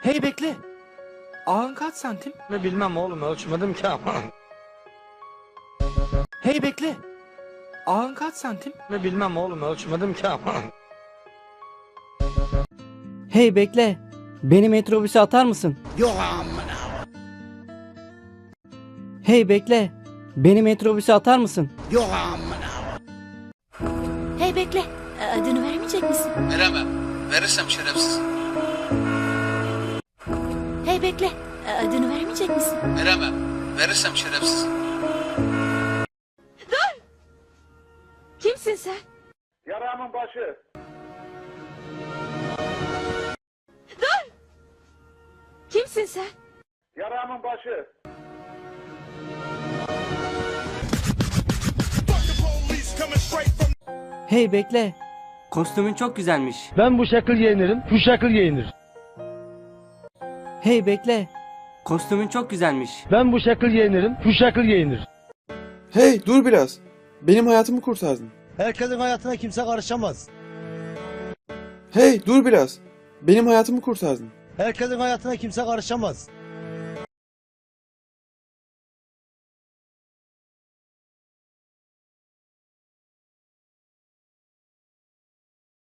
Hey bekle. Ağın kaç santim? Ne bilmem oğlum ölçmedim ki ama. Hey bekle. Ağın kaç santim? Ne bilmem oğlum ölçmedim ki ama. Hey bekle. Beni metrobüse atar mısın? Yok amına. Hey bekle. Beni metrobüse atar mısın? Yok amına. Hey bekle. Adını vermeyecek misin? Veremem. Verirsem şerefsiz. Vermeyecek misin? Veremem. Verirsem şerefsiz. Kimsin sen? Yaramın başı. Kimsin sen? Yaramın başı. Hey bekle. Kostümün çok güzelmiş. Ben bu şekil giyinirim, şu şekil giyinir. Hey bekle. Kostümün çok güzelmiş. Ben bu şekil giyinirim, şu şekil giyinir. Hey dur biraz. Benim hayatımı kurtardın. Herkesin hayatına kimse karışamaz. Hey dur biraz. Benim hayatımı kurtardın. Herkesin hayatına kimse karışamaz.